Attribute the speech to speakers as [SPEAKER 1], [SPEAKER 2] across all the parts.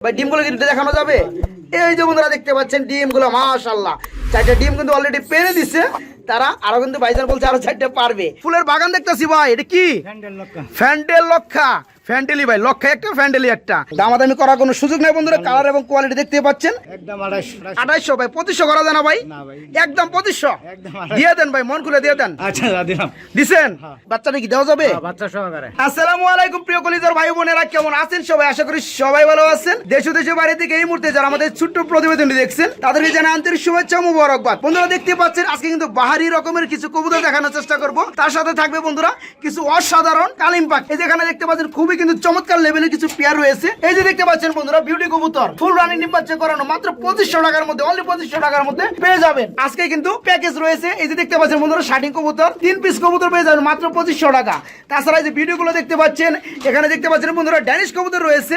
[SPEAKER 1] ভাই ডিমগুলো কিন্তু দেখানো যাবে। এই যে বন্ধুরা দেখতে পাচ্ছেন ডিমগুলো মাশাল্লাহ চারটে ডিম কিন্তু অলরেডি পেরে দিচ্ছে তারা আরও কিন্তু ভাইজান বলছে আরও চারটে পারবে। ফুলের বাগান দেখতেছি ভাই এটা কি? ফ্যান্ডেল লক্ষা ফ্যান্ডেলি ভাই লক্ষা একটা ফ্যান্ডেলি একটা। দামাদামি করার কোনো সুযোগ নেই বন্ধুরা কালার এবং কোয়ালিটি দেখতে পাচ্ছেন।
[SPEAKER 2] একদম আড়াইশো
[SPEAKER 1] ভাই পঁচিশশো করা যায় না ভাই? একদম পঁচিশশো। দিয়ে দেন ভাই মন খুলে দিয়ে দেন।
[SPEAKER 2] আচ্ছা দিলাম।
[SPEAKER 1] দিছেন? বাচ্চাটা কি দেওয়া যাবে?
[SPEAKER 2] বাচ্চা সহকারে।
[SPEAKER 1] আসসালামু আলাইকুম প্রিয় কলিজার ভাই বোনেরা কেমন আছেন সবাই? আশা করি সবাই ভালো আছেন। দেশ ও দেশের বাইরে থেকে এই মুহূর্তে যারা আমাদের ছোট্ট প্রতিবেদনটি দেখছেন তাদেরকে জানাই আন্তরিক শুভেচ্ছা ও মুবারকবাদ। বন্ধুরা দেখতে পাচ্ছেন আজকে কিন্তু বাহারি রকমের কিছু কবুতর দেখানোর চেষ্টা করব। তার সাথে থাকবে বন্ধুরা কিছু অসাধারণ কালিম্পাক। এই যেখানে দেখতে পাচ্ছেন খুবই কিন্তু চমৎকার লেভেলের কিছু পেয়ার রয়েছে। এই যে দেখতে পাচ্ছেন বন্ধুরা বিউটি কবুতর ফুল রানিং ডিম বাচ্চা করানো, মাত্র পঁচিশশো টাকার মধ্যে অনলি পঁচিশশো টাকার মধ্যে পেয়ে যাবেন। আজকে কিন্তু প্যাকেজ রয়েছে। এই যে দেখতে পাচ্ছেন বন্ধুরা শার্টিং কবুতর, তিন পিস কবুতর পেয়ে যাবেন, মাত্র পঁচিশশো টাকা। তাছাড়া যে ভিডিওগুলো দেখতে পাচ্ছেন, এখানে দেখতে পাচ্ছেন বন্ধুরা ড্যানিশ কবুতর রয়েছে।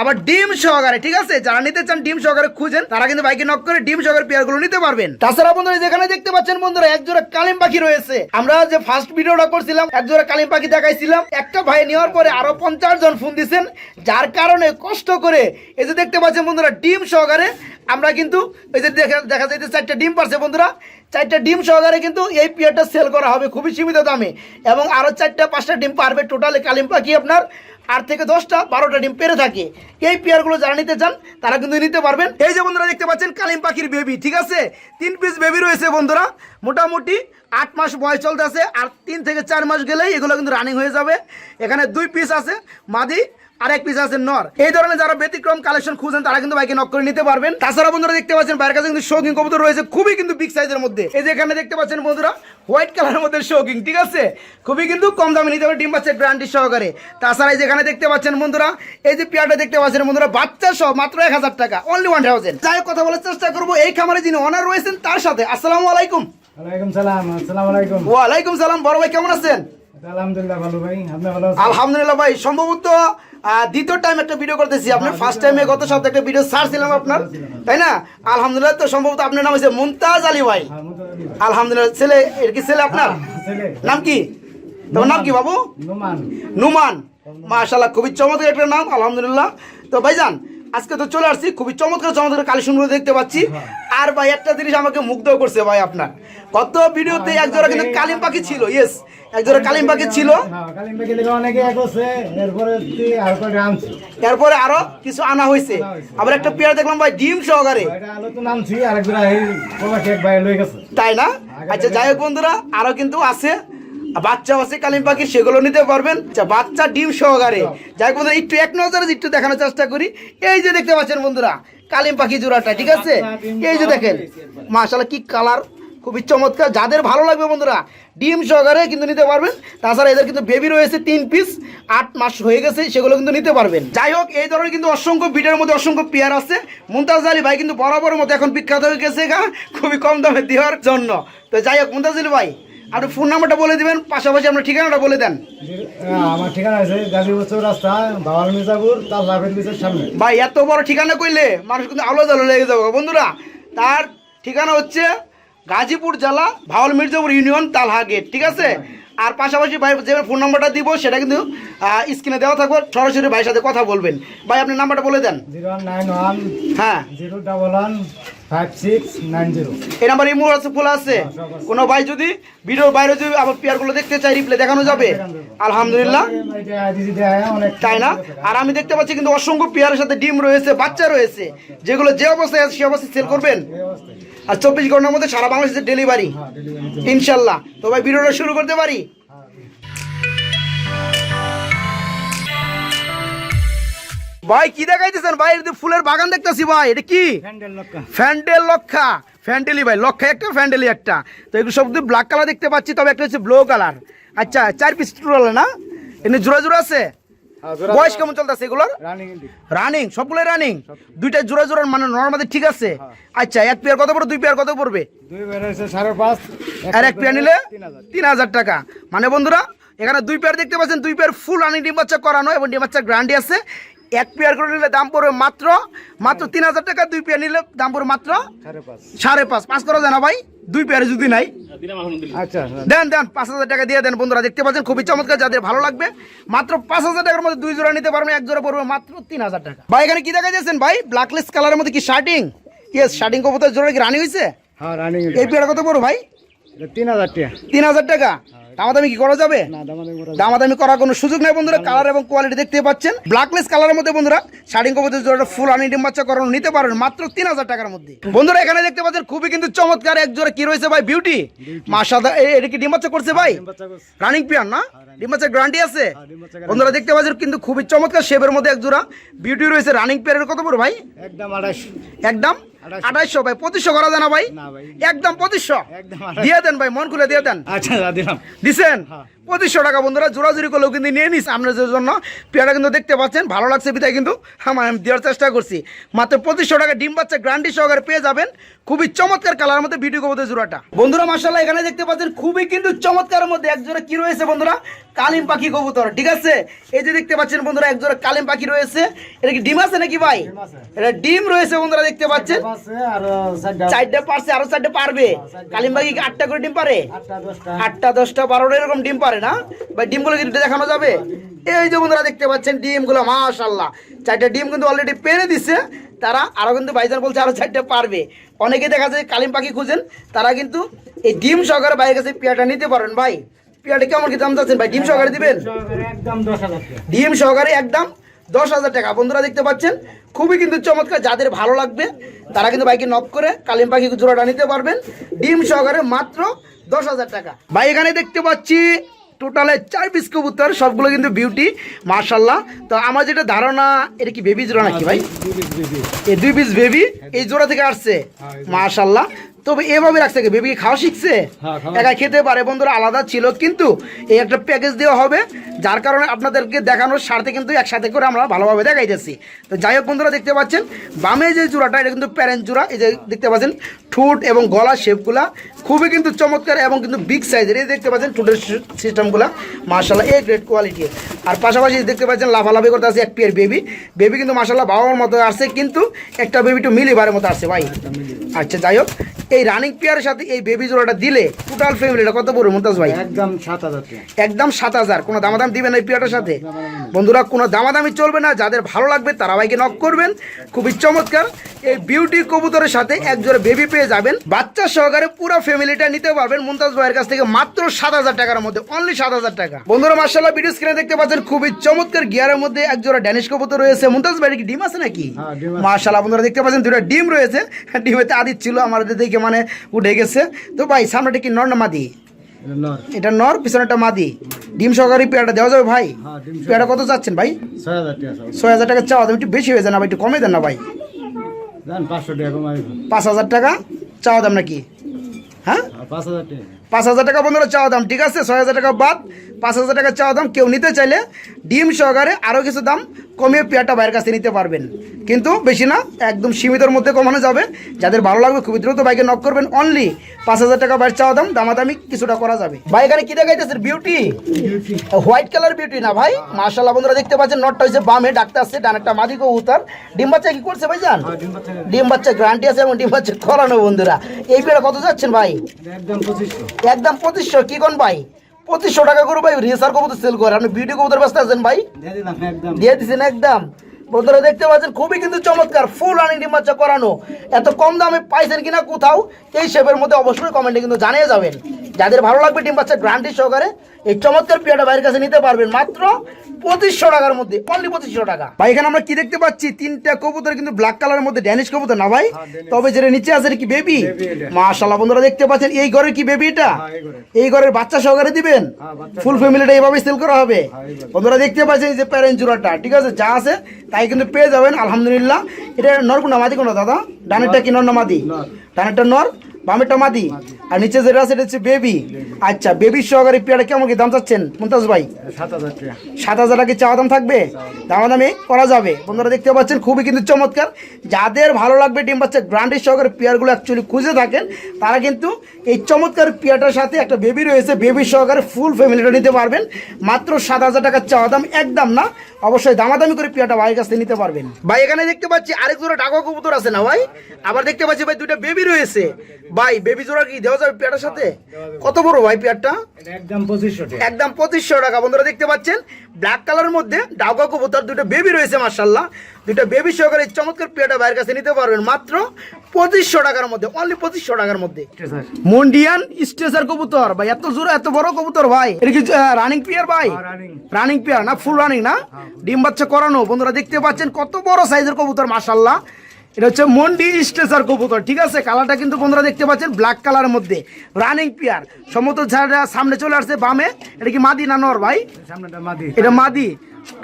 [SPEAKER 1] আবার ডিম সহকারে, ঠিক আছে? যারা নিতে চান ডিম সহকারে খুঁজেন, তারা কিন্তু বাইকে নক করে ডিম সহকারে পেয়ারগুলো নিতে পারবেন। তাছাড়া বন্ধুরা যেখানে দেখতে পাচ্ছেন বন্ধুরা এক জোড়া কালিম পাখি রয়েছে। আমরা যে ফার্স্ট ভিডিওটা করছিলাম এক জোড়া কালিম পাখি দেখাইছিলাম, একটা ভাই নেওয়ার পরে আরও পঞ্চাশ জন ফোন দিচ্ছেন যার কারণে কষ্ট করে, এই যে দেখতে পাচ্ছেন বন্ধুরা, ডিম সহকারে আমরা কিন্তু, এই যে দেখা দেখা যাইতে চারটা ডিম পারছে বন্ধুরা, চারটা ডিম সহকারে কিন্তু এই পিয়ারটা সেল করা হবে খুবই সীমিত দামে। এবং আরও চারটা, পাঁচটা ডিম পারবে টোটালি কালিম পাখি আপনার? আট থেকে দশটা বারোটা ডিম পেরে থাকে। এই পেয়ারগুলো যারা নিতে চান, তারা কিন্তু নিতে পারবেন। এই যে বন্ধুরা দেখতে পাচ্ছেন, কালিম পাখির বেবি ঠিক আছে? তিন পিস বেবি রয়েছে বন্ধুরা। মোটামুটি আট মাস বয়স চলতে আছে আর তিন থেকে চার মাস গেলেই এগুলো কিন্তু রানিং হয়ে যাবে। এখানে দুই পিস আছে, মাদি আর এক পিস আছে নর। এই ধরনের যারা ব্যতিক্রম কালেকশন খুঁজেন তারা কিন্তু বাইকে নক করে নিতে পারবেন। তাছাড়া বন্ধুরা দেখতে পাচ্ছেন বাইরের কাছে কিন্তু শৌখিন কবুতর রয়েছে খুবই কিন্তু বিগ সাইজের মধ্যে। এই যে এখানে দেখতে পাচ্ছেন বন্ধুরা হোয়াইট কালারের মধ্যে শৌখিন ঠিক আছে? খুবই কিন্তু কম দামে নিতে পারবে ডিম পাচ্ছে গ্রান্টি সহকারে। তাছাড়া এই যেখানে দেখতে পাচ্ছেন বন্ধুরা এই যে পেয়ারটা দেখতে পাচ্ছেন বন্ধুরা বাচ্চা সহ মাত্র এক হাজার টাকা অনলি ওয়ান থাউজেন্ড যাই কথা বলার চেষ্টা করব এই খামারে যিনি অনার রয়েছেন তার সাথে। আসসালামু আলাইকুম।
[SPEAKER 2] ওয়ালাইকুম সালাম আসসালামু আলাইকুম।
[SPEAKER 1] ওয়ালাইকুম সালাম বড় ভাই কেমন আছেন?
[SPEAKER 2] আলহামদুলিল্লাহ ভালো ভাই। আপনি ভালো আছেন?
[SPEAKER 1] আলহামদুলিল্লাহ ভাই সম্ভবত দ্বিতীয় টাইম একটা ভিডিও করতেছি। আপনার ফার্স্ট টাইমে গত সপ্তাহে একটা ভিডিও ছাড়ছিলাম আপনার। তাই না? আলহামদুলিল্লাহ তো সম্ভবত আপনার নাম হচ্ছে মুমতাজ আলী ভাই।
[SPEAKER 2] হ্যাঁ, ভাই।
[SPEAKER 1] আলহামদুলিল্লাহ ছেলে এর কি ছেলে আপনার? নাম কি? তোমার নাম কি বাবু?
[SPEAKER 2] নোমান।
[SPEAKER 1] খুবই চমৎকার একটা নাম আলহামদুলিল্লাহ। তো ভাইজান আজকে তো চলে আসছি খুবই চমৎকার চমৎকার কালেকশনগুলো দেখতে পাচ্ছি। আর ভাই একটা জিনিস আমাকে মুগ্ধ করছে ভাই আপনার। কত ভিডিওতে এক জোড়া কিন্তু কালিম পাখি ছিল ইয়েস এক জোড়া কালিম পাখি ছিল।
[SPEAKER 2] হ্যাঁ এরপরে আর
[SPEAKER 1] কিছু আনা হয়েছে। আবার একটা পেয়ার দেখলাম ভাই ডিম সহকারে। তাই না? আচ্ছা যাই হোক বন্ধুরা আরও কিন্তু আছে। বাচ্চা আছে কালিম পাখি, সেগুলো নিতে পারবেন। বাচ্চা ডিম সহকারে। যাই বন্ধুরা, একটু এক নজরে একটু দেখানোর চেষ্টা করি। এই যে দেখতে পাচ্ছেন বন্ধুরা, কালিম পাখি জোড়াটা, ঠিক আছে? এই যে দেখেন মাশাল্লাহ কি কালার খুবই চমৎকার। যাদের ভালো লাগবে বন্ধুরা, ডিম সহকারে কিন্তু নিতে পারবেন। তাছাড়া এদের কিন্তু বেবি রয়েছে তিন পিস আট মাস হয়ে গেছে, সেগুলো কিন্তু নিতে পারবেন। যাই হোক, এই ধরনের কিন্তু অসংখ্য ভিডিওর মধ্যে অসংখ্য পেয়ার আছে। মুমতাজ আলী ভাই কিন্তু বরাবর মতো এখন বিখ্যাত হয়ে গেছে খুবই কম দামে দেওয়ার জন্য। তো যাই হোক মুমতাজ আলী ভাই আপনি ফোন নাম্বারটা বলে দিবেন পাশাপাশি আপনার ঠিকানাটা বলে দেন।
[SPEAKER 2] হ্যাঁ, আমার ঠিকানা আছে গাজীপুর চৌরাস্তা বাবার মির্জাপুর তার লাভের পিছের সামনে।
[SPEAKER 1] ভাই এত বড় ঠিকানা কইলে মানুষ কিন্তু আলো জালো লেগে যাবে। বন্ধুরা তার ঠিকানা হচ্ছে গাজীপুর জেলা ভাওয়াল মির্জাপুর ইউনিয়ন তালহা গেট ঠিক আছে? আর পাশাপাশি ভাই যে ফোন নাম্বারটা দিব সেটা কিন্তু স্ক্রিনে দেওয়া থাকবে। সরাসরি ভাইয়ের সাথে কথা বলবেন। ভাই আপনি নাম্বারটা বলে দেন।
[SPEAKER 2] জিরো নাইন ওয়ান
[SPEAKER 1] হ্যাঁ।
[SPEAKER 2] জিরো ডাবল ওয়ান
[SPEAKER 1] এই নাম্বার ইমো আছে। ফুল আছে। কোনো ভাই যদি ভিডিওর বাইরে যদি আবার পেয়ারগুলো দেখতে চাই রিপ্লে দেখানো যাবে। আলহামদুলিল্লাহ। তাই না? আর আমি দেখতে পাচ্ছি কিন্তু অসংখ্য পেয়ারের সাথে ডিম রয়েছে বাচ্চা রয়েছে। যেগুলো যে অবস্থায় আছে সে অবস্থায় সেল করবেন। আর চব্বিশ ঘণ্টার মধ্যে সারা বাংলাদেশের ডেলিভারি
[SPEAKER 2] হ্যাঁ,
[SPEAKER 1] ইনশাল্লাহ। তো ভাই ভিডিওটা শুরু করতে পারি? ভাই কি দেখাইতেছেন? ভাই এটা ফুলের বাগান দেখতেছি ভাই এটা কি? ফ্যান্ডেল লক্ষা ফ্যান্ডেলি ভাই লক্ষা একটা ফ্যান্ডেলি একটা। তো এগুলো সব ব্ল্যাক কালার দেখতে পাচ্ছি তবে একটা হচ্ছে ব্লু কালার আচ্ছা চার পিস টোটাল না? এমনি জোড়া জোড়া আছে? বয়স কেমন চলতেছে এগুলোর?
[SPEAKER 2] রানিং
[SPEAKER 1] সবগুলো। রানিং দুইটা জোড়া জোড়া মানে নর্মালি ঠিক আছে? আচ্ছা এক পেয়ার কত পড়বে? দুই পেয়ার কত পড়বে? আর এক পেয়ার নিলে
[SPEAKER 2] তিন হাজার।
[SPEAKER 1] তিন হাজার টাকা। মানে বন্ধুরা এখানে দুই পেয়ার দেখতে পাচ্ছেন দুই পেয়ার ফুল রানিং ডিম বাচ্চা করানো এবং ডিম বাচ্চা গ্রান্ডি আছে। এক পেয়ার করে নিলে দাম পড়বে মাত্র মাত্র তিন হাজার টাকা দুই পেয়ার নিলে দাম পড়বে মাত্র
[SPEAKER 2] সাড়ে পাঁচ।
[SPEAKER 1] পাঁচ। করা যায় না ভাই? দুই পেয়ারে যদি নাই।
[SPEAKER 2] আচ্ছা
[SPEAKER 1] দেন দেন পাঁচ হাজার টাকা দিয়ে দেন বন্ধুরা দেখতে পাচ্ছেন খুবই চমৎকার যাদের ভালো লাগবে। মাত্র পাঁচ হাজার টাকার মধ্যে দুই জোড়া নিতে পারবেন এক জোড়া পড়বে মাত্র তিন হাজার টাকা। ভাই এখানে কি দেখা যাচ্ছেন ভাই? ব্ল্যাকলেস কালারের মধ্যে কি শার্টিং ইয়েস শার্টিং কবুতর জোড়া কি রানি হয়েছে
[SPEAKER 2] হ্যাঁ রানিং
[SPEAKER 1] এই পেয়ারা কত পড়ো ভাই?
[SPEAKER 2] তিন হাজার টাকা।
[SPEAKER 1] তিন হাজার টাকা? দামাদামি কি করা যাবে?
[SPEAKER 2] দামাদামি
[SPEAKER 1] করার কোনো সুযোগ নেই বন্ধুরা কালার এবং কোয়ালিটি দেখতে পাচ্ছেন। ব্ল্যাকলেস কালারের মধ্যে বন্ধুরা শাড়ি কবুতর জোড়াটা ফুল আনি ডিম বাচ্চা করানো নিতে পারেন মাত্র তিন হাজার টাকার মধ্যে। বন্ধুরা এখানে দেখতে পাচ্ছেন খুবই কিন্তু চমৎকার এক জোড়া কি রয়েছে ভাই? বিউটি মাসাদা এটা কি ডিম বাচ্চা করছে ভাই? রানিং পিয়ার না? ডিম বাচ্চার গ্যারান্টি আছে? বন্ধুরা দেখতে পাচ্ছেন কিন্তু খুবই চমৎকার শেপের মধ্যে এক জোড়া বিউটি রয়েছে রানিং পেয়ারের কত বড় ভাই?
[SPEAKER 2] একদম আড়াইশো।
[SPEAKER 1] একদম। আঠাইশো ভাই পঁচিশশো করা যায় না ভাই? একদম পঁচিশশো। দিয়ে দেন ভাই মন খুলে দিয়ে দেন।
[SPEAKER 2] আচ্ছা দিলাম।
[SPEAKER 1] দিছেন?
[SPEAKER 2] হ্যাঁ।
[SPEAKER 1] পঁচিশশো টাকা বন্ধুরা জোড়াজুড়ি করলেও কিন্তু নিয়ে নিস আপনাদের জন্য। পেয়ারা কিন্তু দেখতে পাচ্ছেন ভালো লাগছে বিধায় কিন্তু। আমার আমি দেওয়ার চেষ্টা করছি। মাত্র পঁচিশশো টাকা ডিম বাচ্চা গ্রান্ডি সহকারে পেয়ে যাবেন। খুবই চমৎকার কালার মধ্যে ভিডিও কবুতর জোড়াটা। বন্ধুরা মাসাল্লাহ এখানে দেখতে পাচ্ছেন খুবই কিন্তু চমৎকার মধ্যে এক জোড়া কি রয়েছে বন্ধুরা? কালিম পাখি কবুতর ঠিক আছে? এই যে দেখতে পাচ্ছেন বন্ধুরা এক জোড়া কালিম পাখি রয়েছে। এটা কি ডিম আছে নাকি ভাই? এটা ডিম রয়েছে বন্ধুরা দেখতে পাচ্ছেন?
[SPEAKER 2] চারটা
[SPEAKER 1] পারছে আরও চারটে পারবে। কালিম পাখি কি আটটা করে ডিম পারে?
[SPEAKER 2] আটটা দশটা।
[SPEAKER 1] আটটা দশটা বারোটা এরকম ডিম পারে না? ভাই ডিমগুলো কিন্তু দেখানো যাবে? এই যে বন্ধুরা দেখতে পাচ্ছেন ডিমগুলো মাশাল্লাহ চারটা ডিম কিন্তু অলরেডি পেরে দিছে। তারা আরও কিন্তু ভাইজান বলছে আরও চারটে পারবে। অনেকে দেখা যায় কালিম পাখি খুঁজেন তারা কিন্তু এই ডিম সহকারে বাইরের কাছে পেয়াটা নিতে পারেন। ভাই পেয়াটা কেমন কি দাম চাচ্ছেন? ভাই ডিম সহকারে দিবেন? ডিম সহকারে একদম দশ হাজার টাকা। বন্ধুরা দেখতে পাচ্ছেন খুবই কিন্তু চমৎকার যাদের ভালো লাগবে তারা কিন্তু বাইকে নক করে কালিম পাখি জোড়াটা নিতে পারবেন। ডিম সহকারে মাত্র দশ হাজার টাকা। ভাই এখানে দেখতে পাচ্ছি টোটালে চার পিস কবুতর সবগুলো কিন্তু বিউটি মার্শাল্লাহ তো আমার যেটা ধারণা এটা কি বেবি জোড়া নাকি ভাই? এই দুই পিস বেবি এই জোড়া থেকে আসছে? মার্শাল্লাহ তবে এভাবে রাখছে কি? বেবি খাওয়া শিখছে?
[SPEAKER 2] হ্যাঁ,
[SPEAKER 1] একা খেতে পারে বন্ধুরা আলাদা ছিল কিন্তু এই একটা প্যাকেজ দেওয়া হবে যার কারণে আপনাদেরকে দেখানোর স্বার্থে কিন্তু একসাথে করে আমরা ভালোভাবে দেখাইতেছি। তো যাই হোক বন্ধুরা দেখতে পাচ্ছেন বামে যে জোড়াটা এটা কিন্তু প্যারেন্ট জোড়া এই যে দেখতে পাচ্ছেন ঠোঁট এবং গলা শেপগুলা খুবই কিন্তু চমৎকার এবং কিন্তু বিগ সাইজের এই দেখতে পাচ্ছেন ঠোঁটের সিস্টেমগুলা মার্শাল্লাহ এ গ্রেট কোয়ালিটি আর পাশাপাশি দেখতে পাচ্ছেন লাফালাফি করতে আছে এক পেয়ার বেবি বেবি কিন্তু মার্শাল্লাহ বাবার মতো আসছে কিন্তু একটা বেবি একটু মিলিবারের মতো আসছে ভাই। আচ্ছা যাই হোক এই রানিং পেয়ারের সাথে এই বেবি জোড়াটা দিলে টোটাল ফ্যামিলিটা কত পড়বে মুমতাজ ভাই?
[SPEAKER 2] একদম সাত হাজার
[SPEAKER 1] একদম সাত হাজার। কোনো দামাদাম দিবেন এই পেয়ারটার সাথে? বন্ধুরা কোনো দামাদামি চলবে না। যাদের ভালো লাগবে তারা ভাইকে নক করবেন। খুবই চমৎকার। এই বিউটি কবুতরের সাথে এক জোড়া বেবি পেয়ে যাবেন। বাচ্চা সহকারে পুরো ফ্যামিলিটা নিতে পারবেন মুমতাজ ভাইয়ের কাছ থেকে মাত্র সাত হাজার টাকার মধ্যে অনলি সাত হাজার টাকা। বন্ধুরা মার্শাল্লাহ ভিডিও স্ক্রিনে দেখতে পাচ্ছেন খুবই চমৎকার গিয়ারের মধ্যে এক জোড়া ড্যানিশ কবুতর রয়েছে। মুমতাজ ভাইয়ের কি ডিম আছে নাকি?
[SPEAKER 2] হ্যাঁ,
[SPEAKER 1] মার্শাল্লাহ বন্ধুরা দেখতে পাচ্ছেন দুটো ডিম রয়েছে। ডিমেতে আদিত ছিল আমাদের দেখে মানে উঠে গেছে। তো ভাই সামনেটা কি নর না মাদি?
[SPEAKER 2] এটা নর।
[SPEAKER 1] পিছনে একটা পিছনেটা মাদি। ডিম সহকারে পেয়াটা দেওয়া যাবে ভাই?
[SPEAKER 2] হ্যাঁ।
[SPEAKER 1] পেয়ারটা কত চাচ্ছেন ভাই?
[SPEAKER 2] ছয় হাজার টাকা
[SPEAKER 1] চাওয়া। দাম একটু বেশি হয়ে যায় না ভাই একটু কমে দেন না ভাই। পাঁচ হাজার টাকা চাওয়া দাম নাকি? হ্যাঁ
[SPEAKER 2] পাঁচ হাজার টাকা।
[SPEAKER 1] পাঁচ হাজার টাকা বন্ধুরা চাওয়া দাম ঠিক আছে? ছয় হাজার টাকা বাদ পাঁচ হাজার টাকা চাওয়া দাম। কেউ নিতে চাইলে ডিম সহকারে আরও কিছু দাম কমিয়ে পেয়ারটা বাইরের কাছে নিতে পারবেন। কিন্তু বেশি না একদম সীমিতর মধ্যে কমানো যাবে। যাদের ভালো লাগবে খুবই দ্রুত বাইকে নক করবেন অনলি পাঁচ হাজার টাকা বাইর চাওয়া দাম দামাদামি কিছুটা করা যাবে। ভাই এখানে কি দেখাইতেছে বিউটি হোয়াইট কালার বিউটি না ভাই? মার্শাল্লাহ বন্ধুরা দেখতে পাচ্ছেন নটটা হচ্ছে বামে ডাক্তার আসছে ডান একটা মাদি কবুতর। ডিম বাচ্চা কি করছে ভাই
[SPEAKER 2] যান বাচ্চা।
[SPEAKER 1] ডিম বাচ্চা গ্যারান্টি আছে এবং ডিম বাচ্চা করানো বন্ধুরা। এই পেয়ারা কত যাচ্ছেন ভাই?
[SPEAKER 2] একদম পঁচিশশো।
[SPEAKER 1] একদম পঁচিশশো কি কোন ভাই? পঁচিশশো টাকা করে ভাই রেসার কবুতর সেল করে। আপনি বিউটি কবুতর ব্যস্ত আছেন ভাই?
[SPEAKER 2] দিয়ে দিচ্ছেন একদম।
[SPEAKER 1] বন্ধুরা দেখতে পাচ্ছেন খুবই কিন্তু চমৎকার ফুল রানিং ডিম বাচ্চা করানো। এত কম দামে পাইছেন কিনা কোথাও এই শেপের মধ্যে অবশ্যই কমেন্টে কিন্তু জানিয়ে যাবেন। যাদের ভালো লাগবে ডিম বাচ্চা গ্রান্টি সহকারে এই চমৎকার পেয়াটা বাইরের কাছে নিতে পারবেন মাত্র পঁচিশশো টাকার মধ্যে অনলি পঁচিশশো টাকা। ভাই এখানে আমরা কি দেখতে পাচ্ছি? তিনটা কবুতর কিন্তু ব্ল্যাক কালারের মধ্যে ড্যানিশ কবুতর না ভাই? তবে যেটা নিচে আছে কি বেবি। মাশাল্লাহ বন্ধুরা দেখতে পাচ্ছেন এই ঘরের কি বেবি এটা?
[SPEAKER 2] হ্যাঁ, এই ঘরের।
[SPEAKER 1] বাচ্চা সহকারে দিবেন?
[SPEAKER 2] হ্যাঁ,
[SPEAKER 1] ফুল ফ্যামিলিটা এইভাবে সেল করা হবে।
[SPEAKER 2] হ্যাঁ,
[SPEAKER 1] বন্ধুরা দেখতে পাচ্ছেন যে প্যারেন্ট জোড়াটা ঠিক আছে? যা আছে তাই কিন্তু পেয়ে যাবেন আলহামদুলিল্লাহ। এটা নর কোনা মাদি কোনা দাদা? ডানেরটা কি নর না মাদি? ডানেরটা নর? বামেরটা মাদি আর নিচে যেটা আছে এটা হচ্ছে বেবি। আচ্ছা বেবির সহকারে পেয়ারা কেমন কি দাম চাচ্ছেন মুমতাজ ভাই?
[SPEAKER 2] সাত হাজার টাকা।
[SPEAKER 1] টাকা চাওয়া দাম থাকবে? দামাদামি করা যাবে। বন্ধুরা দেখতে পাচ্ছেন খুবই কিন্তু চমৎকার। যাদের ভালো লাগবে ডিম বাচ্চা গ্রান্ডের সহকারে পেয়ারগুলো অ্যাকচুয়ালি খুঁজে থাকেন তারা কিন্তু এই চমৎকার পেয়ারটার সাথে একটা বেবি রয়েছে বেবির সহকারে ফুল ফ্যামিলিটা নিতে পারবেন। মাত্র সাত হাজার টাকার চাওয়া দাম একদম না অবশ্যই দামাদামি করে পেয়ারটা ভাইয়ের কাছ থেকে নিতে পারবেন। ভাই এখানে দেখতে পাচ্ছি আরেক জোড়া ডাকা কবুতর আছে না ভাই? আবার দেখতে পাচ্ছি ভাই দুইটা বেবি রয়েছে। ভাই বেবি জোড়া কি? দেওয়া যাবে পেয়ারটার সাথে? কত বড় ভাই পেয়ারটা?
[SPEAKER 2] একদম পঁচিশশো টাকা।
[SPEAKER 1] একদম পঁচিশশো টাকা। বন্ধুরা দেখতে পাচ্ছেন? ব্ল্যাক কালারের মধ্যে ডাউকা কবুতর দুটো বেবি রয়েছে মার্শাল্লাহ দুটো বেবি সহকারে চমৎকার পেয়ারটা বাইরের কাছে নিতে পারবেন। মাত্র পঁচিশশো টাকার মধ্যে অনলি পঁচিশশো টাকার মধ্যে। মন্ডিয়ান স্টেসার কবুতর ভাই এত জোরে এত বড় কবুতর ভাই। এটা কি রানিং পিয়ার ভাই?
[SPEAKER 2] রানিং
[SPEAKER 1] রানিং পেয়ার না ফুল রানিং না? ডিম বাচ্চা করানো বন্ধুরা দেখতে পাচ্ছেন কত বড় সাইজের কবুতর মাশাল্লাহ এটা হচ্ছে মন্ডি স্ট্রেচার কবুতর ঠিক আছে? কালারটা কিন্তু বন্ধুরা দেখতে পাচ্ছেন ব্ল্যাক কালারের মধ্যে। রানিং পিয়ার সমতল ঝাড়া সামনে চলে আসছে বামে এটা কি মাদি না নর ভাই? এটা মাদি।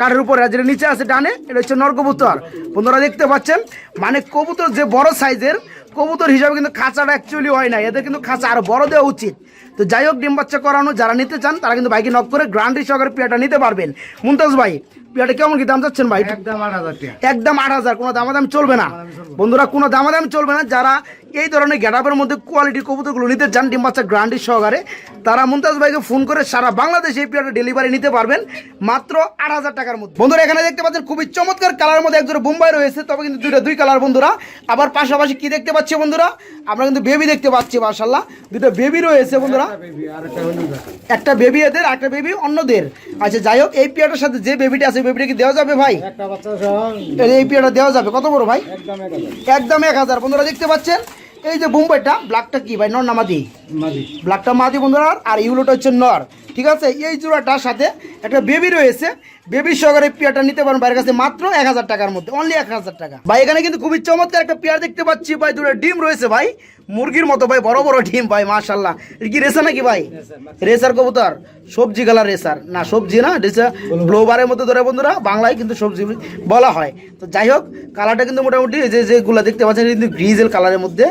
[SPEAKER 1] কাঠের উপরে যেটা নিচে আছে ডানে এটা হচ্ছে নর কবুতর। বন্ধুরা দেখতে পাচ্ছেন মানে কবুতর যে বড় সাইজের কবুতর হিসাবে কিন্তু খাঁচাটা অ্যাকচুয়ালি হয় না এদের কিন্তু খাঁচা আরও বড় দেওয়া উচিত। তো যাই হোক ডিম বাচ্চা করানো যারা নিতে চান তারা কিন্তু বাইকে নক করে গ্রান্ডি সহকারে পেয়াটা নিতে পারবেন। মুমতাজ ভাই পেয়াটা কেমন কি দাম চাচ্ছেন ভাই?
[SPEAKER 2] একদম আট হাজার
[SPEAKER 1] একদম আট হাজার কোনো দামাদাম চলবে না। বন্ধুরা কোনো দামাদাম চলবে না। যারা এই ধরনের গ্যাটাপের মধ্যে কোয়ালিটির কবুতরগুলো নিতে চান ডিম বাচ্চা গ্রান্ডির সহকারে তারা মুমতাজ ভাইকে ফোন করে সারা বাংলাদেশে এই পিয়াটা ডেলিভারি নিতে পারবেন মাত্র আট হাজার টাকার মধ্যে। বন্ধুরা এখানে দেখতে পাচ্ছেন খুবই চমৎকার কালারের মধ্যে একজোড়া বোম্বাই রয়েছে তবে কিন্তু দুইটা দুই কালার বন্ধুরা। আবার পাশাপাশি কি দেখতে পাচ্ছি বন্ধুরা? আমরা কিন্তু বেবি দেখতে পাচ্ছি মার্শাল্লাহ দুটো বেবি রয়েছে বন্ধুরা।
[SPEAKER 2] একটা
[SPEAKER 1] বেবি এদের একটা বেবি অন্যদের। আচ্ছা যাই হোক এই পিয়াটার সাথে যে বেবিটা আছে বেবিটা কি দেওয়া যাবে ভাই? এই- পিয়াটা দেওয়া যাবে কত বড় ভাই?
[SPEAKER 2] একদম এক হাজার।
[SPEAKER 1] বন্ধুরা দেখতে পাচ্ছেন? এই যে বোম্বাইটা ব্ল্যাকটা কি ভাই? নর না মাদি
[SPEAKER 2] মাদি
[SPEAKER 1] ব্ল্যাকটা মাদি বন্ধুরা আর ইউলোটা হচ্ছে নর। ঠিক আছে? এই জোড়াটার সাথে একটা বেবি রয়েছে। বেবি সহকারে পেয়ারটা নিতে পারেন বাইরের কাছে মাত্র এক হাজার টাকার মধ্যে অনলি এক হাজার টাকা। ভাই এখানে কিন্তু খুবই চমৎকার একটা পেয়ার দেখতে পাচ্ছি ভাই দুটো ডিম রয়েছে ভাই। মুরগির মতো ভাই বড় বড় ডিম ভাই মাশাল্লাহ কি রেসা নাকি ভাই? রেসার কবুতর। সবজি কালার রেসার না সবজি না রেসা ব্লোবারের মতো ধরে বন্ধুরা বাংলায় কিন্তু সবজি বলা হয়। তো যাই হোক কালারটা কিন্তু মোটামুটি যে যেগুলো দেখতে পাচ্ছেন কিন্তু গ্রিজেল কালারের মধ্যে।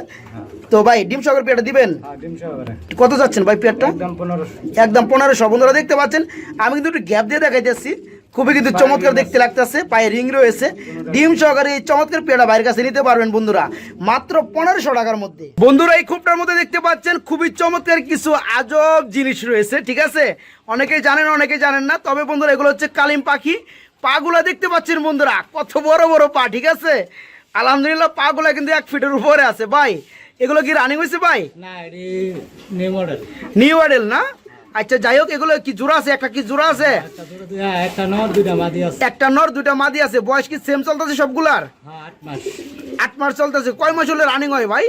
[SPEAKER 1] তো ভাই ডিম সহকারে পেয়ারটা দিবেন?
[SPEAKER 2] হ্যাঁ
[SPEAKER 1] কত যাচ্ছেন ভাই পেয়ারটা?
[SPEAKER 2] একদম পনেরোশো।
[SPEAKER 1] বন্ধুরা দেখতে পাচ্ছেন আমি কিন্তু একটু গ্যাপ দিয়ে দেখাইতেছি খুবই কিন্তু চমৎকার দেখতে লাগতেছে পায়ে রিং রয়েছে। ডিম সহকারে এই চমৎকার পেয়ারা বাইরের কাছে নিতে পারবেন বন্ধুরা মাত্র পনেরোশো টাকার মধ্যে। বন্ধুরা এই খুবটার মধ্যে দেখতে পাচ্ছেন খুবই চমৎকার কিছু আজব জিনিস রয়েছে ঠিক আছে? অনেকেই জানেন অনেকেই জানেন না তবে বন্ধুরা এগুলো হচ্ছে কালিম পাখি। পাগুলা দেখতে পাচ্ছেন বন্ধুরা কত বড় বড় পা ঠিক আছে? আলহামদুলিল্লাহ পাগুলা কিন্তু এক ফিটের উপরে আছে ভাই। এগুলো কি রানিং হয়েছে ভাই?
[SPEAKER 2] নিউ মডেল
[SPEAKER 1] না? আচ্ছা যাই হোক এগুলো কি জোড়া আছে? একটা কি জোড়া আছে?
[SPEAKER 2] হ্যাঁ একটা নর দুইটা মাদি আছে।
[SPEAKER 1] একটা নর দুইটা মাদি আছে। বয়স কি সেম চলতেছে সবগুলার?
[SPEAKER 2] হ্যাঁ আট মাস।
[SPEAKER 1] চলতেছে। কয় মাস হলে রানিং হয় ভাই?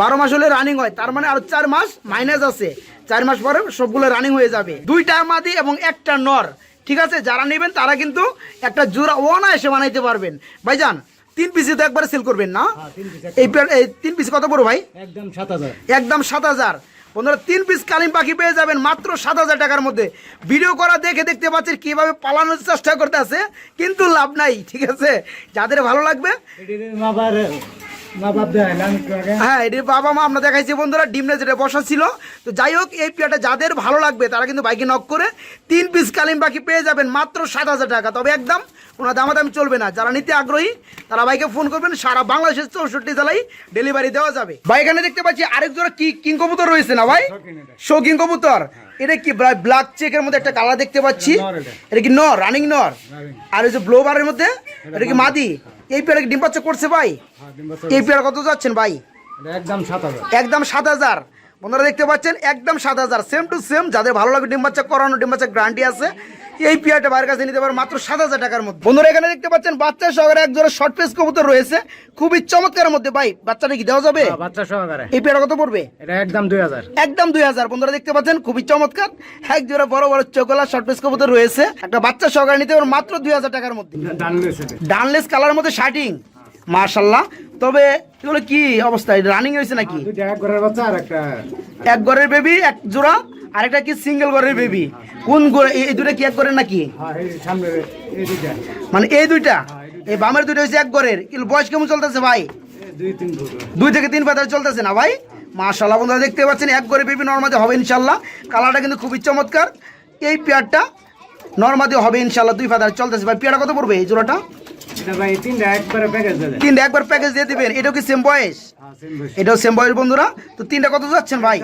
[SPEAKER 2] বারো মাস।
[SPEAKER 1] হলে রানিং হয়। তার মানে আরও চার মাস মাইনাস আছে। চার মাস পরে সবগুলো রানিং হয়ে যাবে। দুইটা মাদি এবং একটা নর। ঠিক আছে? যারা নেবেন তারা কিন্তু একটা জোড়া ওয়ানা এসে বানাইতে পারবেন। ভাইজান তিন পিসি তো একবারে সেল করবেন না?
[SPEAKER 2] হ্যাঁ
[SPEAKER 1] এই তিন পিস কত বড় ভাই?
[SPEAKER 2] একদম সাত হাজার।
[SPEAKER 1] একদম সাত হাজার। বন্ধুরা তিন পিস কালিম পাখি পেয়ে যাবেন মাত্র সাত হাজার টাকার মধ্যে। ভিডিও করা দেখে দেখতে পাচ্ছেন কীভাবে পালানোর চেষ্টা করতে আছে কিন্তু লাভ নাই ঠিক আছে? যাদের ভালো লাগবে
[SPEAKER 2] এটির
[SPEAKER 1] হ্যাঁ এটি বাবা মা আমরা দেখাইছি বন্ধুরা ডিমনে যেটা বসা ছিল। তো যাই হোক এই পেয়াটা যাদের ভালো লাগবে তারা কিন্তু বাইকে নক করে তিন পিস কালিম পাখি পেয়ে যাবেন মাত্র সাত হাজার টাকা। তবে একদম কোনো দামাদামি চলবে না। যারা নিতে আগ্রহী তারা বাইকে ফোন করবেন। সারা বাংলাদেশের চৌষট্টি জেলায় ডেলিভারি দেওয়া যাবে। ভাই এখানে দেখতে পাচ্ছি আরেক জোড়া কি কিং কবুতর রয়েছে না ভাই? শৌকিং কবুতর। এটা কি ব্ল্যাক চেকের মধ্যে একটা কালার দেখতে পাচ্ছি?
[SPEAKER 2] এটা।
[SPEAKER 1] কি নর? রানিং নর? আর ওই যে ব্লোবারের মধ্যে? এটা কি মাদি? এই পেয়ারা কি ডিম করছে ভাই?
[SPEAKER 2] হ্যাঁ
[SPEAKER 1] এই পেয়ারা কত যাচ্ছেন ভাই?
[SPEAKER 2] একদম সাত হাজার।
[SPEAKER 1] একদম সাত হাজার। বন্ধুরা দেখতে পাচ্ছেন একদম সাত হাজার সেম টু সেম যাদের ভালো লাগে ডিম বাচ্চা করানো ডিম বাচ্চা গ্যারান্টি আছে। এই পিয়াটা বাইরের কাছে নিতে পারো মাত্র সাত হাজার টাকার মধ্যে। বন্ধুরা এখানে দেখতে পাচ্ছেন বাচ্চা সহকারে এক জোড়া শর্ট পেস কবুতর রয়েছে। খুবই চমৎকারের মধ্যে ভাই বাচ্চাটা কি দেওয়া যাবে?
[SPEAKER 2] হ্যাঁ, বাচ্চা সহকারে।
[SPEAKER 1] এই পেয়ারা কত পড়বে?
[SPEAKER 2] এটা একদম দুই হাজার।
[SPEAKER 1] একদম দুই হাজার। বন্ধুরা দেখতে পাচ্ছেন খুবই চমৎকার। এক জোড়া বড় বড় চোকলা শর্ট পেস কবুতর রয়েছে। একটা বাচ্চা সহকারে নিতে পারো মাত্র দুই হাজার টাকার মধ্যে।
[SPEAKER 2] ডানলেস
[SPEAKER 1] কালারের মধ্যে শার্টিং মার্শাল্লাহ তবে এগুলো কি অবস্থা? রানিং হয়েছে নাকি?
[SPEAKER 2] এক ঘরের একটা
[SPEAKER 1] এক ঘরের বেবি এক জোড়া আর একটা কি সিঙ্গেল ঘরের বেবি কোন ঘরে- এই দুটা কি এক ঘরের নাকি?
[SPEAKER 2] হ্যাঁ এই সামনে এই দুইটা।
[SPEAKER 1] মানে এই দুইটা? এই বামের দুইটা হয়েছে এক ঘরের। বয়স কেমন চলতেছে ভাই?
[SPEAKER 2] দুই
[SPEAKER 1] থেকে তিন পাতার চলতেছে না ভাই? মাশাল্লাহ বন্ধুরা দেখতে পাচ্ছেন এক করে বেবি নর্মাদি হবে ইনশাল্লাহ কালারটা কিন্তু খুবই চমৎকার। এই পেয়ারটা নর্মাদি হবে ইনশাল্লাহ দুই পাতার চলতেছে। ভাই পেয়ারটা কত পড়বে এই জোড়াটা?
[SPEAKER 2] তিনটা একবারে প্যাকেজ
[SPEAKER 1] দিয়ে দিবেন এটা কি সেম বয়স? এটাও সেম বন্ধুরা। তো তিনটা কত যাচ্ছেন ভাই?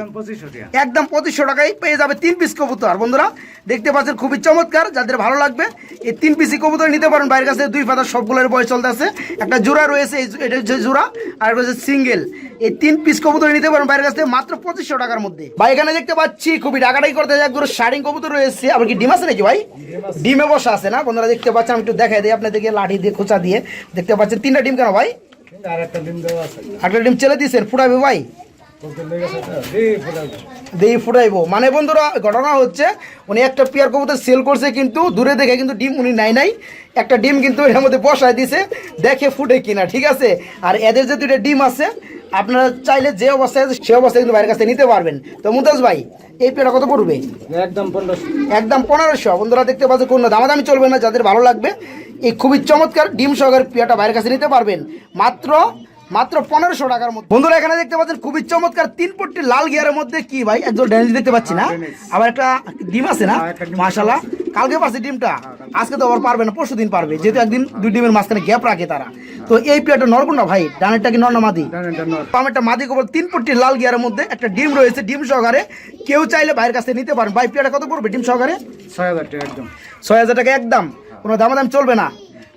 [SPEAKER 1] একদম পঁচিশশো টাকায় পেয়ে যাবে তিন পিস কবুতর। বন্ধুরা দেখতে পাচ্ছেন খুবই চমৎকার যাদের ভালো লাগবে এই তিন পিসি কবুতর নিতে পারেন। বাইরের কাছে দুই পাতার সবগুলোর বয়স চলতে আছে। একটা জোড়া রয়েছে এটা হচ্ছে জোড়া আর এটা হচ্ছে সিঙ্গেল এই তিন পিস কবুতর নিতে পারেন বাইরের কাছে মাত্র পঁচিশশো টাকার মধ্যে। ভাই এখানে দেখতে পাচ্ছি খুবই ডাকাডাকি করতে এক দুটো শাড়িং কবুতর রয়েছে। আবার কি ডিম আছে নাকি ভাই? ডিমে বসা আছে না? বন্ধুরা দেখতে পাচ্ছেন আমি একটু দেখাই দিই আপনাদেরকে লাঠি দিয়ে খোঁচা দিয়ে। দেখতে পাচ্ছেন তিনটা ডিম কেন ভাই?
[SPEAKER 2] একটা
[SPEAKER 1] ডিম চেলে দিয়েছেন ফুটাবে ভাই? দেই ফুটাইবো। মানে বন্ধুরা ঘটনা হচ্ছে উনি একটা পেয়ার কবুতর সেল করছে কিন্তু দূরে দেখে কিন্তু ডিম উনি নাই নাই। একটা ডিম কিন্তু এর মধ্যে বসায় দিছে দেখে ফুটে কিনা ঠিক আছে? আর এদের যে দুইটা ডিম আছে আপনারা চাইলে যে অবস্থায় আছে সে অবস্থায় কিন্তু ভাইয়ের কাছে নিতে পারবেন। তো মুতাজ ভাই এই পেয়ারটা কত পড়বে?
[SPEAKER 2] একদম পনেরোশো।
[SPEAKER 1] একদম পনেরোশো। বন্ধুরা দেখতে পাচ্ছেন কোনো দামাদামি চলবে না যাদের ভালো লাগবে। এই খুবই চমৎকার ডিম সহকারে পেয়ারটা ভাইয়ের কাছে নিতে পারবেন। মাত্র মাত্র পনেরোশো টাকার মধ্যে। বন্ধুরা এখানে দেখতে পাচ্ছেন খুবই চমৎকার তিন পট্টি লাল গিয়ারের মধ্যে কি ভাই? একজন ড্যানিশ দেখতে পাচ্ছি না। আবার একটা ডিম আছে না?
[SPEAKER 2] হ্যাঁ,
[SPEAKER 1] মাশাল্লাহ কালকে পাচ্ছে ডিমটা। আজকে তো আবার পারবে না পরশু দিন পারবে। যেহেতু একদিন দুই ডিমের মাঝখানে গ্যাপ রাখে তারা। তো এই পেয়ারটা নরবো না ভাই ডানেরটা কি নর না মাদি একটা মাদি কবর তিন পট্টি লাল গিয়ারের মধ্যে একটা ডিম রয়েছে ডিম সহকারে। কেউ চাইলে বাইরের কাছে নিতে পারেন। ভাই পেয়ারটা কত পড়বে ডিম সহকারে?
[SPEAKER 2] ছয় হাজার টাকা একদম।
[SPEAKER 1] ছয় হাজার টাকা একদম। কোনো দামাদাম চলবে না।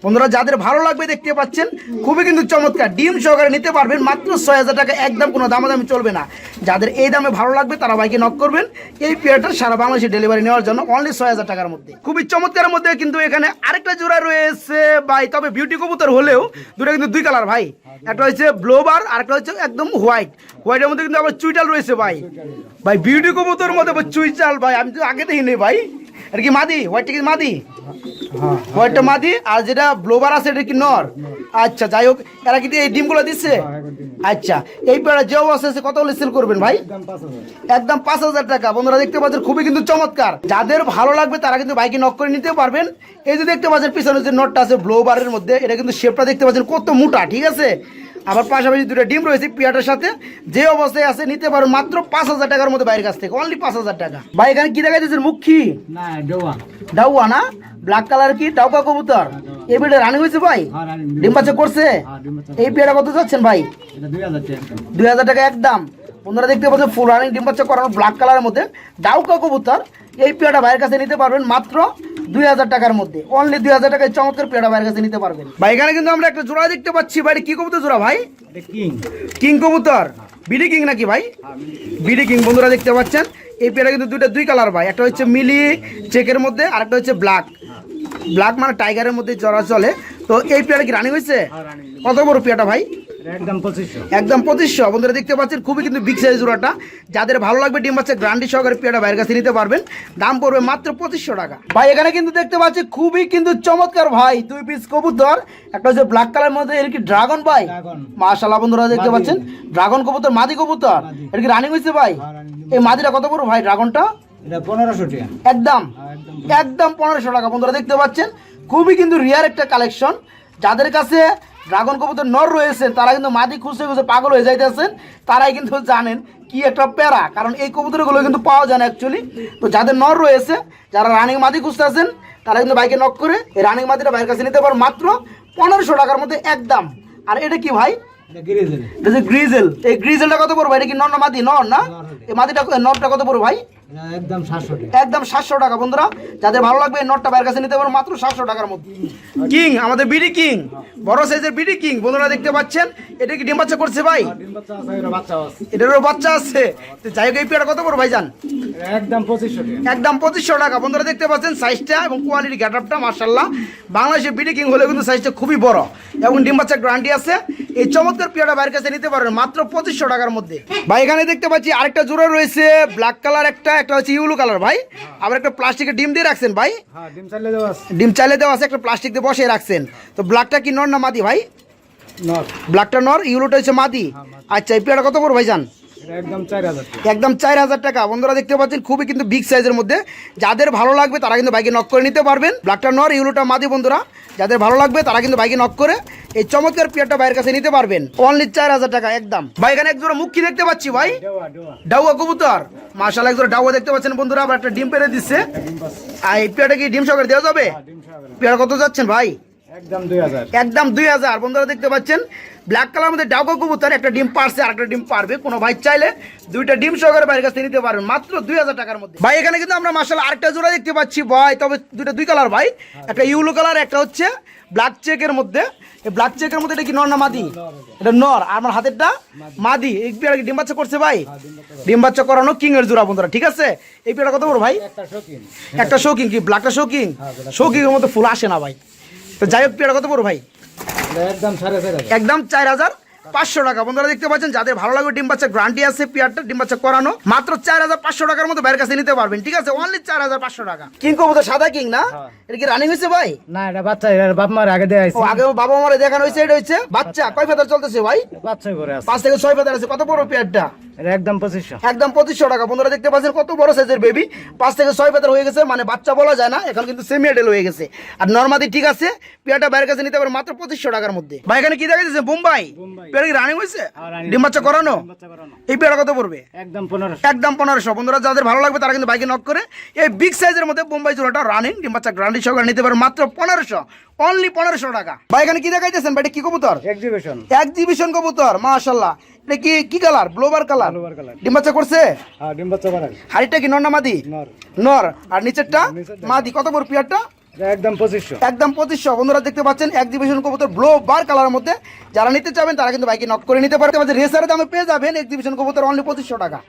[SPEAKER 1] বন্ধুরা, যাদের ভালো লাগবে দেখতে পাচ্ছেন, খুবই কিন্তু চমৎকার। ডিম সহকারে নিতে পারবেন মাত্র ছয় হাজার টাকা, একদম কোনো দামাদামি চলবে না। যাদের এই দামে ভালো লাগবে, তারা বাইকে নক করবেন। এই পেয়ারটা সারা বাংলাদেশে ডেলিভারি নেওয়ার জন্য অনলি ছয় হাজার টাকার মধ্যে। খুবই চমৎকারের মধ্যে কিন্তু এখানে আরেকটা জোড়া রয়েছে ভাই। তবে বিউটি কবুতর হলেও দুটো কিন্তু দুই কালার ভাই। একটা হচ্ছে ব্লোবার আর একটা হচ্ছে একদম হোয়াইট হোয়াইটের মধ্যে কিন্তু আবার চুইটাল রয়েছে ভাই। ভাই বিউটি কবুতর মধ্যে চুইটাল ভাই। আমি তো আগে দেখিনি ভাই। আর কি মাদি? হোয়াইটটা কি মাদি?
[SPEAKER 2] হ্যাঁ
[SPEAKER 1] হোয়াইটটা মাদি আর যেটা ব্লোবার আছে এটা কি নর? আচ্ছা যাই হোক এরা কি এই ডিমগুলো দিচ্ছে? আচ্ছা এই আছে কত হলে সেল করবেন ভাই?
[SPEAKER 2] একদম পাঁচ হাজার।
[SPEAKER 1] একদম পাঁচ হাজার টাকা। বন্ধুরা দেখতে পাচ্ছেন খুবই কিন্তু চমৎকার। যাদের ভালো লাগবে তারা কিন্তু বাইকে নক করে নিতে পারবেন। এই যে দেখতে পাচ্ছেন পিছনে যে নটটা আছে ব্লোবারের মধ্যে এটা কিন্তু শেপটা দেখতে পাচ্ছেন কত মোটা ঠিক আছে? আবার পাশাপাশি দুটো ডিম রয়েছে পিয়াটার সাথে। যে অবস্থায় আছে নিতে পারো মাত্র পাঁচ হাজার টাকার মধ্যে বাইরের কাছ থেকে। অনলি পাঁচ হাজার টাকা। ভাই এখানে কি দেখা যাচ্ছে মুখি ডাউয়া না? ব্ল্যাক কালার কি? ডাউকা কবুতর। এই বেডে রানি হয়েছে ভাই?
[SPEAKER 2] হ্যাঁ
[SPEAKER 1] ডিম বাচ্চা করছে?
[SPEAKER 2] হ্যাঁ।
[SPEAKER 1] এই পিয়াটা কত যাচ্ছেন ভাই?
[SPEAKER 2] দুই হাজার টাকা একদম।
[SPEAKER 1] বন্ধুরা দেখতে পাচ্ছেন ফুল রানিং ডিম বাচ্চা করানো ব্ল্যাক কালারের মধ্যে। ডাউকা কবুতর এই পেয়ারা ভাইয়ের কাছে নিতে পারবেন মাত্র দুই হাজার টাকার মধ্যে। অনলি দুই হাজার টাকায় চমৎকার পেয়ারা ভাইয়ের কাছে নিতে পারবেন। ভাই এখানে কিন্তু আমরা একটা জোড়া দেখতে পাচ্ছি। ভাই কি কবুতর জোড়া ভাই?
[SPEAKER 2] কিং।
[SPEAKER 1] কিং কবুতর। বিডি কিং নাকি ভাই? B D king. বন্ধুরা দেখতে পাচ্ছেন। এই পেয়ারা কিন্তু দুইটা দুই কালার ভাই। একটা হচ্ছে মিলি চেকের মধ্যে আর একটা হচ্ছে ব্ল্যাক ব্ল্যাক মানে টাইগারের মধ্যে জরা চলে। তো এই পেয়ারা কি রানিং হয়েছে?
[SPEAKER 2] হ্যাঁ
[SPEAKER 1] কত বড় পেয়াটা ভাই?
[SPEAKER 2] একদম পঁচিশশো।
[SPEAKER 1] বন্ধুরা দেখতে পাচ্ছেন খুবই কিন্তু বিগ সাইজ জোড়াটা। যাদের ভালো লাগবে ডিম বাচ্চা গ্রান্ডি সহকারে পেয়ারটা বাইরের কাছে নিতে পারবেন। দাম পড়বে মাত্র পঁচিশশো টাকা। ভাই এখানে কিন্তু দেখতে পাচ্ছি খুবই কিন্তু চমৎকার ভাই দুই পিস কবুতর। একটা হচ্ছে ব্ল্যাক কালার মধ্যে এর কি ড্রাগন ভাই। মাশাল্লাহ বন্ধুরা দেখতে পাচ্ছেন ড্রাগন কবুতর মাদি কবুতর। এর কি রানিং হয়েছে ভাই?
[SPEAKER 2] হ্যাঁ,
[SPEAKER 1] এই মাদিটা কত বড় ভাই ড্রাগনটা
[SPEAKER 2] পনেরোশো টাকা। হ্যাঁ, একদম
[SPEAKER 1] একদম পনেরোশো টাকা বন্ধুরা দেখতে পাচ্ছেন খুবই কিন্তু রিয়ার একটা কালেকশন যাদের কাছে ড্রাগন কবুতর নর রয়েছেন তারা কিন্তু মাটি খুঁজতে খুঁজে পাগল হয়ে যাইতেছেন। তারাই কিন্তু জানেন কি একটা প্যারা কারণ এই কবুতরগুলো কিন্তু পাওয়া যায় না অ্যাকচুয়ালি তো যাদের নর রয়েছে যারা রানিং মাটি খুঁজতে আছেন তারা কিন্তু বাইকে নক করে এই রানিং মাটিটা বাইরের কাছে নিতে পারো মাত্র পনেরোশো টাকার মধ্যে একদম। আর এটা কি ভাই?
[SPEAKER 2] গিরিজেল
[SPEAKER 1] এই গ্রিজেলটা কত পড়ব? এটা কি নর না মাটি নর না? এই মাটিটা নরটা কত পড়ব ভাই?
[SPEAKER 2] একদম সাতশো টাকা।
[SPEAKER 1] একদম সাতশো টাকা বন্ধুরা। যাদের ভালো লাগবে এই নোটটা বাইরের কাছে নিতে পারো মাত্র সাতশো টাকার মধ্যে। কিং আমাদের বিডি কিং। বড় সাইজের বিডি কিং। বন্ধুরা দেখতে পাচ্ছেন এটা কি ডিম বাচ্চা করছে ভাই?
[SPEAKER 2] ডিম বাচ্চা আছে এটা বাচ্চা আছে।
[SPEAKER 1] এটারও বাচ্চা আছে। তো যাই হোক এই পেয়ারা কত বড় ভাইজান?
[SPEAKER 2] একদম পঁচিশশো টাকা।
[SPEAKER 1] একদম পঁচিশশো টাকা। বন্ধুরা দেখতে পাচ্ছেন সাইজটা এবং কোয়ালিটি গ্যাটআপটা মার্শাল্লাহ বাংলাদেশের বিডি কিং হলে কিন্তু সাইজটা খুবই বড়। এবং ডিম বাচ্চার গ্যারান্টি আছে। এই চমৎকার পেয়ারা বাইরের কাছে নিতে পারবেন মাত্র পঁচিশশো টাকার মধ্যে। ভাই এখানে দেখতে পাচ্ছি আরেকটা জোড়া রয়েছে ব্ল্যাক কালার একটা একটা হচ্ছে ইউলো কালার ভাই। আবার একটা প্লাস্টিকের ডিম দিয়ে রাখছেন ভাই।
[SPEAKER 2] হ্যাঁ ডিম চালে দেওয়া আছে।
[SPEAKER 1] চাইলে দেওয়া আছে একটা প্লাস্টিক দিয়ে বসে রাখছেন। তো ব্ল্যাকটা কি নর না মাদি ভাই? ব্ল্যাকটা নর ইউলোটা হচ্ছে মাদি। আচ্ছা এই পেয়ারা কত
[SPEAKER 2] একদম চার হাজার
[SPEAKER 1] একদম চার হাজার টাকা। বন্ধুরা দেখতে পাচ্ছেন খুবই কিন্তু বিগ সাইজের মধ্যে। যাদের ভালো লাগবে তারা কিন্তু বাইকে নক করে নিতে পারবেন। ব্ল্যাকটা নর ইউলোটা মাদি বন্ধুরা। যাদের ভালো লাগবে তারা কিন্তু বাইকে নক করে এই চমৎকার পিয়ারটা বাইরের কাছে নিতে পারবেন। অনলি চার হাজার টাকা একদম। ভাই এখানে একজোড়া মুখী দেখতে পাচ্ছি ভাই? ডাউয়া কবুতর। মাশাল একজোড়া ডাউয়া দেখতে পাচ্ছেন বন্ধুরা। আবার একটা ডিম পেরে দিচ্ছে। আর এই পিয়ারটা কি ডিম সহকারে দেওয়া যাবে?
[SPEAKER 2] সাগর
[SPEAKER 1] পেয়ার কত যাচ্ছেন ভাই?
[SPEAKER 2] একদম দুই হাজার।
[SPEAKER 1] বন্ধুরা দেখতে পাচ্ছেন ব্ল্যাক কালার মধ্যে ডাউকা কবুতর একটা ডিম পারছে আর একটা ডিম পারবে। কোনো ভাই চাইলে দুইটা ডিম সহকারে বাইরের কাছে নিতে পারবেন মাত্র দুই হাজার টাকার মধ্যে। ভাই এখানে কিন্তু আমরা মাসাল আরেকটা জোড়া দেখতে পাচ্ছি। ভাই তবে দুইটা দুই কালার ভাই। একটা ইউলো কালার একটা হচ্ছে ব্ল্যাক চেকের মধ্যে। এই ব্ল্যাক চেকের মধ্যে এটা কি নর না মাদি? এটা নর। আর আমার হাতেরটা মাদি। এই পেয়ারা কি ডিম বাচ্চা করছে ভাই? ডিম বাচ্চা করানো কিং এর জোড়া বন্ধুরা ঠিক আছে? এই পেয়ারা কত বড় ভাই?
[SPEAKER 2] একটা
[SPEAKER 1] শৌকিং কি? ব্ল্যাকটা শৌকিং শৌকিংয়ের মধ্যে ফুল আসে না ভাই। তো যাই হোক পেয়ারা কত পড়ো ভাই?
[SPEAKER 2] একদম সাড়ে চার
[SPEAKER 1] একদম চার হাজার? পাঁচশো টাকা। বন্ধুরা দেখতে পাচ্ছেন যাদের ভালো লাগবে ডিম বাচ্চা গ্রান্টি আছে পেয়ারটা ডিম বাচ্চা করানো মাত্র চার হাজার পাঁচশো টাকার মতো বাইরের কাছে নিতে পারবেন ঠিক আছে? অনলি চার হাজার পাঁচশো টাকা। কিং কবুতর সাদা কিং না? এটা কি রানিং হয়েছে ভাই?
[SPEAKER 2] না এটা বাচ্চা এর বাপ মার আগে দেওয়া
[SPEAKER 1] ও আগে বাবা মারে দেখানো হয়েছে এটা হচ্ছে বাচ্চা কয় ফেদার চলতেছে ভাই?
[SPEAKER 2] বাচ্চা করে আছে।
[SPEAKER 1] পাঁচ থেকে ছয় ফেদার আছে কত বড় পেয়ারটা?
[SPEAKER 2] একদম পঁচিশশো।
[SPEAKER 1] একদম পঁচিশশো টাকা। বন্ধুরা দেখতে পাচ্ছেন কত বড় সাইজের বেবি পাঁচ থেকে ছয় ফেদার হয়ে গেছে মানে বাচ্চা বলা যায় না এখন কিন্তু সেমি এডেল হয়ে গেছে। আর নর্মাদি ঠিক আছে পেয়ারটা বাইরের কাছে নিতে পারে মাত্র পঁচিশশো টাকার মধ্যে। ভাই এখানে কি দেখা যাচ্ছে বোম্বাই। পেয়ার কি রানিং হয়েছে?
[SPEAKER 2] হ্যাঁ,
[SPEAKER 1] ডিম বাচ্চা করানো? এই পেয়ারা কত পড়বে?
[SPEAKER 2] একদম পনেরোশো।
[SPEAKER 1] একদম পনেরোশো। বন্ধুরা যাদের ভালো লাগবে তারা কিন্তু বাইকে নক করে এই বিগ সাইজের মধ্যে বোম্বাই জোড়াটা রানিং ডিম বাচ্চা গ্রান্ডি সহকারে নিতে পারে মাত্র পনেরোশো। অনলি পনেরোশো টাকা। ভাই এখানে কি দেখাইতেছেন? ভাই কি কবুতর?
[SPEAKER 2] এক্সিবিশন
[SPEAKER 1] এক্সিবিশন কবুতর মাশাল্লাহ এটা কি কি কালার ব্লোবার কালার। ডিম বাচ্চা করছে?
[SPEAKER 2] হ্যাঁ ডিম বাচ্চা
[SPEAKER 1] হাড়িটা কি নর না মাদি?
[SPEAKER 2] নর।
[SPEAKER 1] নর। আর নিচেরটা। মাদি। কত বড় পিয়ারটা?
[SPEAKER 2] একদম পঁচিশশো
[SPEAKER 1] একদম পঁচিশশো বন্ধুরা দেখতে পাচ্ছেন এক্সিবিশন কবুতর ব্লো বার কালারের মধ্যে যারা নিতে চাবেন, তারা কিন্তু বাইকে নক করে নিতে পারে। রেসারের দামে পেয়ে যাবেন এক্সিবিশন কবুতর অনলি পঁচিশশো টাকা।